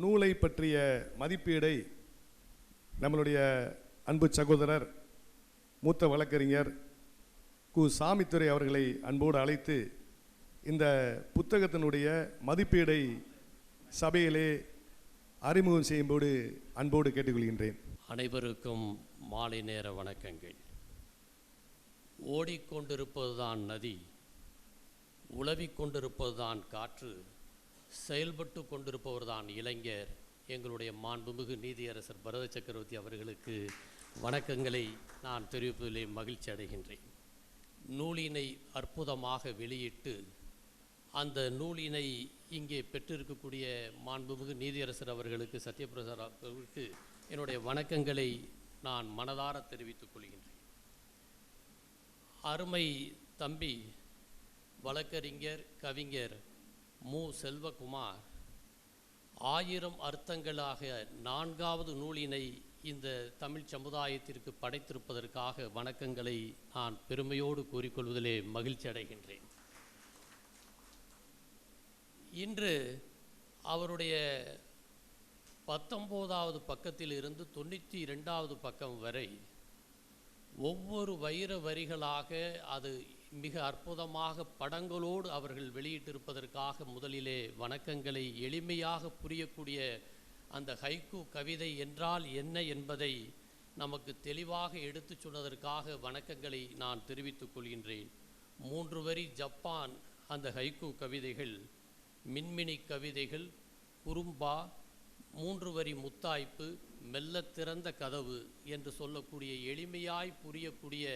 நூலை பற்றிய மதிப்பீடை நம்மளுடைய அன்பு சகோதரர் மூத்த வழக்கறிஞர் கு. சாமித்துறை அவர்களை அன்போடு அழைத்து இந்த புத்தகத்தினுடைய மதிப்பீடை சபையிலே அறிமுகம் செய்யும்போது அன்போடு கேட்டுக்கொள்கின்றேன். அனைவருக்கும் மாலை நேர வணக்கங்கள். ஓடிக்கொண்டிருப்பதுதான் நதி உளவிக்கொண்டிருப்பதுதான் காற்று. செயல்பட்டு கொண்டிருப்பவர்தான் இளைஞர். எங்களுடைய மாண்புமிகு நீதியரசர் பரத சக்கரவர்த்தி அவர்களுக்கு வணக்கங்களை நான் தெரிவிப்பதிலே மகிழ்ச்சி அடைகின்றேன். நூலினை அற்புதமாக வெளியிட்டு அந்த நூலினை இங்கே பெற்றிருக்கக்கூடிய மாண்புமிகு நீதியரசர் அவர்களுக்கு சத்யபிரசாத் அவர்களுக்கு என்னுடைய வணக்கங்களை நான் மனதார தெரிவித்துக் கொள்கின்றேன். அருமை தம்பி வழக்கறிஞர் கவிஞர் மு. செல்வகுமார் ஆயிரம் அர்த்தங்களாக நான்காவது நூலினை இந்த தமிழ் சமுதாயத்திற்கு படைத்திருப்பதற்காக வணக்கங்களை நான் பெருமையோடு கூறிக்கொள்வதிலே மகிழ்ச்சி அடைகின்றேன். இன்று அவருடைய பத்தொம்போதாவது பக்கத்தில் இருந்து தொண்ணூற்றி ரெண்டாவது பக்கம் வரை ஒவ்வொரு வைர வரிகளாக அது மிக அற்புதமாக படங்களோடு அவர்கள் வெளியிட்டிருப்பதற்காக முதலிலே வணக்கங்களை எளிமையாக புரியக்கூடிய அந்த ஹைக்கூ கவிதை என்றால் என்ன என்பதை நமக்கு தெளிவாக எடுத்துச் சொன்னதற்காக வணக்கங்களை நான் தெரிவித்துக் கொள்கின்றேன். மூன்று வரி ஜப்பான் அந்த ஹைக்கூ கவிதைகள் மின்மினி கவிதைகள் குறும்பா மூன்று வரி முத்தாய்ப்பு மெல்ல திறந்த கதவு என்று சொல்லக்கூடிய எளிமையாய் புரியக்கூடிய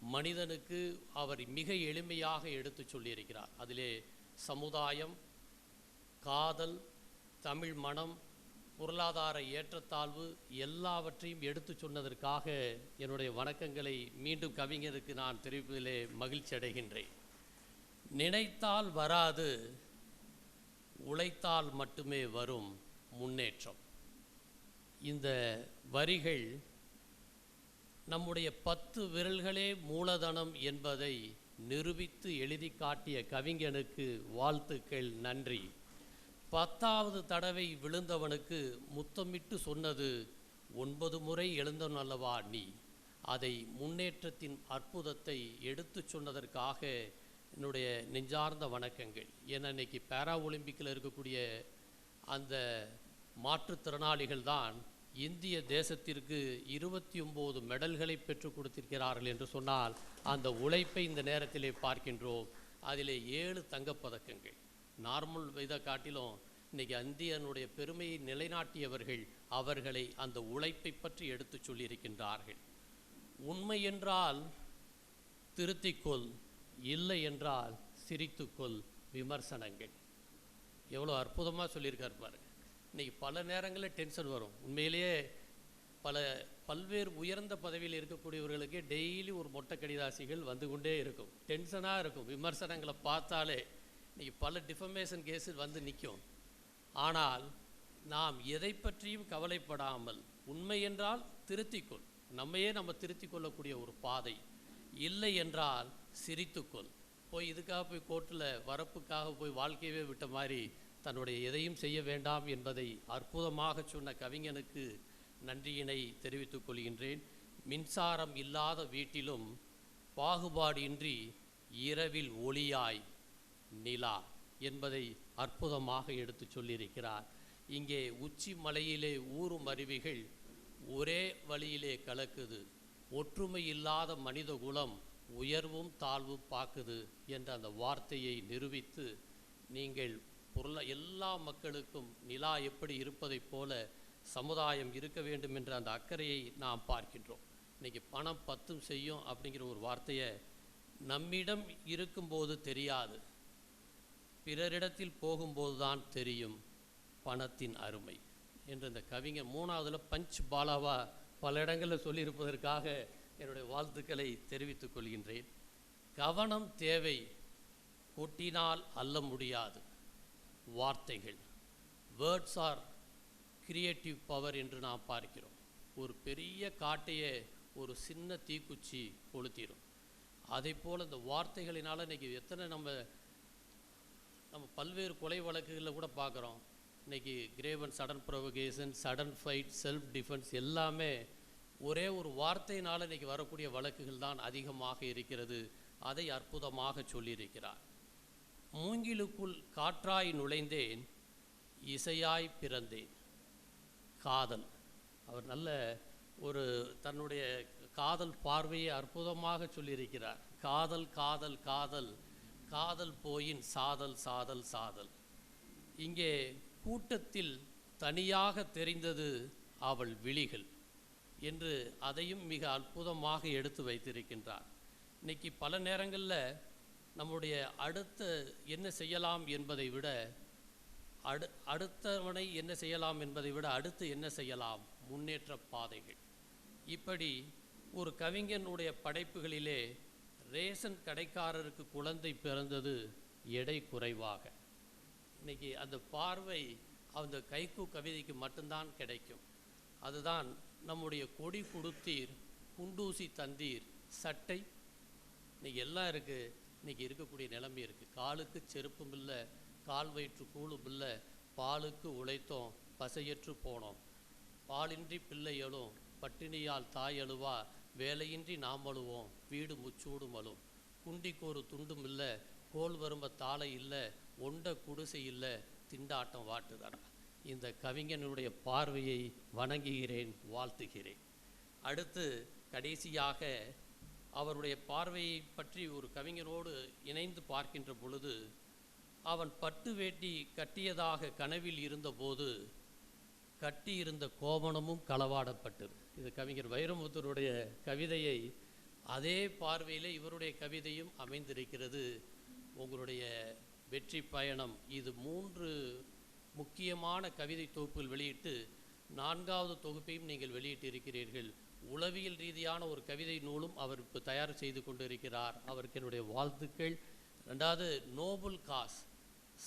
மனிதனுக்கு அவர் மிக எளிமையாக எடுத்துச் சொல்லியிருக்கிறார். அதிலே சமுதாயம் காதல் தமிழ் மனம் பொருளாதார ஏற்றத்தாழ்வு எல்லாவற்றையும் எடுத்துச் சொன்னதற்காக என்னுடைய வணக்கங்களை மீண்டும் கவிஞருக்கு நான் தெரிவிப்பதிலே மகிழ்ச்சி அடைகின்றேன். நினைத்தால் வராது உழைத்தால் மட்டுமே வரும் முன்னேற்றம். இந்த வரிகள் நம்முடைய பத்து விரல்களே மூலதனம் என்பதை நிரூபித்து எழுதி காட்டிய கவிஞனுக்கு வாழ்த்துக்கள் நன்றி. பத்தாவது தடவை விழுந்தவனுக்கு முத்தமிட்டு சொன்னது ஒன்பது முறை எழுந்தவன் அல்லவா நீ? அதை முன்னேற்றத்தின் அற்புதத்தை எடுத்துச் சொன்னதற்காக என்னுடைய நெஞ்சார்ந்த வணக்கங்கள். ஏன்னா இன்னைக்கு பேரா ஒலிம்பிக்கில் இருக்கக்கூடிய அந்த மாற்றுத்திறனாளிகள் தான் இந்திய தேசத்திற்கு இருபத்தி ஒம்பது மெடல்களை பெற்றுக் கொடுத்திருக்கிறார்கள் என்று சொன்னால் அந்த உழைப்பை இந்த நேரத்திலே பார்க்கின்றோம். அதிலே ஏழு தங்கப்பதக்கங்கள். நார்மல் இதை காட்டிலும் இன்னைக்கு இந்தியனுடைய பெருமையை நிலைநாட்டியவர்கள் அவர்களை அந்த உழைப்பை பற்றி எடுத்துச் சொல்லியிருக்கின்றார்கள். உண்மை என்றால் திருத்திக்கொள் இல்லை என்றால் சிரித்துக்கொள் விமர்சனங்கள். எவ்வளோ அற்புதமாக சொல்லியிருக்கார் பாருங்கள் இன்னைக்கு பல நேரங்களில் டென்ஷன் வரும். உண்மையிலேயே பல பல்வேறு உயர்ந்த பதவியில் இருக்கக்கூடியவர்களுக்கு டெய்லி ஒரு மொட்டை கடிதாசிகள் வந்து கொண்டே இருக்கும். டென்ஷனாக இருக்கும். விமர்சனங்களை பார்த்தாலே இன்னைக்கு பல டிஃபமேஷன் கேஸில் வந்து நிற்கும் ஆனால் நாம் எதை பற்றியும் கவலைப்படாமல் உண்மை என்றால் திருத்திக்கொள். நம்மையே நம்ம திருத்தி கொள்ளக்கூடிய ஒரு பாதை. இல்லை என்றால் சிரித்துக்கொள். போய் இதுக்காக போய் கோர்ட்டில் வரப்புக்காக போய் வாழ்க்கையவே விட்ட மாதிரி தன்னுடைய எதையும் செய்ய வேண்டாம் என்பதை அற்புதமாக சொன்ன கவிஞனுக்கு நன்றியினை தெரிவித்துக் கொள்கின்றேன். மின்சாரம் இல்லாத வீட்டிலும் பாகுபாடின்றி இரவில் ஒளியாய் நிலா என்பதை அற்புதமாக எடுத்துச் சொல்லியிருக்கிறார். இங்கே உச்சி மலையிலே ஊறும் அருவிகள் ஒரே வழியிலே கலக்குது. ஒற்றுமை இல்லாத மனித குலம் உயர்வும் தாழ்வும் பார்க்குது என்ற அந்த வார்த்தையை நிரூபித்து நீங்கள் பொருள எல்லா மக்களுக்கும் நிலா எப்படி இருப்பதைப் போல சமுதாயம் இருக்க வேண்டும் என்ற அந்த அக்கறையை நாம் பார்க்கின்றோம். இன்னைக்கு பணம் பத்தும் செய்யும் அப்படிங்கிற ஒரு வார்த்தையை நம்மிடம் இருக்கும்போது தெரியாது. பிறரிடத்தில் போகும்போது தான் தெரியும் பணத்தின் அருமை என்று இந்த கவிஞர் மூணாவதுல பஞ்ச் பாலாவா பல இடங்களில் சொல்லியிருப்பதற்காக என்னுடைய வாழ்த்துக்களை தெரிவித்துக் கொள்கின்றேன். கவனம் தேவை கொட்டினால் அல்ல முடியாது. வார்த்தைகள். வேர்ட்ஸ் ஆர் கிரியேட்டிவ் பவர் என்று நாம் பார்க்கிறோம். ஒரு பெரிய காட்டையே ஒரு சின்ன தீக்குச்சி கொளுத்திடும் அதே போல் இந்த வார்த்தைகளினால் இன்றைக்கி எத்தனை நம்ம நம்ம பல்வேறு கொலை வழக்குகளில் கூட பார்க்குறோம். இன்னைக்கு grave and sudden provocation sudden fight self defence எல்லாமே ஒரே ஒரு வார்த்தையினால் இன்னைக்கு வரக்கூடிய வழக்குகள் தான் அதிகமாக இருக்கிறது. அதை அற்புதமாக சொல்லியிருக்கிறார். மூங்கிலுக்குள் காற்றாய் நுழைந்தேன் இசையாய் பிறந்தேன். காதல். அவர் நல்ல ஒரு தன்னுடைய காதல் பார்வையை அற்புதமாக சொல்லியிருக்கிறார். காதல் காதல் காதல் காதல் போயின் சாதல் சாதல் சாதல். இங்கே கூட்டத்தில் தனியாக தெரிந்தது அவள் விழிகள் என்று அதையும் மிக அற்புதமாக எடுத்து வைத்திருக்கின்றார். இன்றைக்கி பல நேரங்களில் நம்முடைய அடுத்த என்ன செய்யலாம் என்பதை விட அடு அடுத்தவனை என்ன செய்யலாம் என்பதை விட அடுத்து என்ன செய்யலாம்? முன்னேற்ற பாதைகள். இப்படி ஒரு கவிஞனுடைய படைப்புகளிலே ரேஷன் கடைக்காரருக்கு குழந்தை பிறந்தது எடை குறைவாக. இன்றைக்கி அந்த பார்வை அந்த கைக்கு கவிதைக்கு மட்டும்தான் கிடைக்கும். அதுதான் நம்முடைய கொடி கொடுத்தீர் குண்டூசி தந்தீர் சட்டை. இன்னைக்கு எல்லாம் இருக்குது இன்றைக்கி இருக்கக்கூடிய நிலைமை இருக்கு. காலுக்கு செருப்பும் இல்லை கால் வயிற்று கூழும் இல்லை பாலுக்கு உழைத்தோம் பசையற்று போனோம். பாலின்றி பிள்ளைகளும் பட்டினியால் தாய் அழுவா வேலையின்றி நாம் அழுவோம் வீடு முச்சூடும் அழும். குண்டிக்கு ஒரு துண்டும் இல்லை கோல் வரும்ப தாளை இல்லை ஒண்ட குடிசை இல்லை திண்டாட்டம் வாட்டுதடா. இந்த கவிஞனுடைய பார்வையை வணங்குகிறேன் வாழ்த்துகிறேன். அடுத்து கடைசியாக அவருடைய பார்வையை பற்றி ஒரு கவிஞரோடு இணைந்து பார்க்கின்ற பொழுது அவன் பட்டு வேட்டி கட்டியதாக கனவில் இருந்தபோது கட்டியிருந்த கோவணமும் களவாடப்பட்டது. இது கவிஞர் வைரமுத்தருடைய கவிதையை அதே பார்வையில் இவருடைய கவிதையும் அமைந்திருக்கிறது. உங்களுடைய வெற்றி பயணம் இது மூன்று முக்கியமான கவிதை தொகுப்புகள் வெளியிட்டு நான்காவது தொகுப்பையும் நீங்கள் வெளியிட்டிருக்கிறீர்கள். உளவியல் ரீதியான ஒரு கவிதை நூலும் அவர் இப்போ தயார் செய்து கொண்டிருக்கிறார். அவருக்கு என்னுடைய வாழ்த்துக்கள். ரெண்டாவது நோபல் காஸ்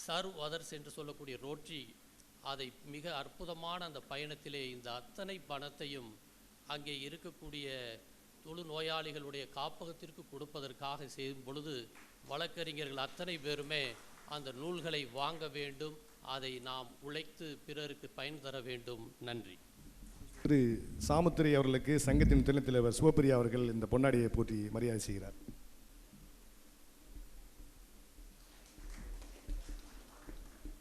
சர்வ் அதர்ஸ் என்று சொல்லக்கூடிய ரோட்ரி அதை மிக அற்புதமான அந்த பயணத்திலே இந்த அத்தனை பணத்தையும் அங்கே இருக்கக்கூடிய தொழு நோயாளிகளுடைய காப்பகத்திற்கு கொடுப்பதற்காக செய்யும் பொழுது வழக்கறிஞர்கள் அத்தனை பேருமே அந்த நூல்களை வாங்க வேண்டும். அதை நாம் உழைத்து பிறருக்கு பயன் தர வேண்டும். நன்றி. திரு சாமுத்திரி அவர்களுக்கு சங்கத்தின் துணைத் தலைவர் சிவபிரியா அவர்கள் இந்த பொன்னாடியை போற்றி மரியாதை செய்கிறார்.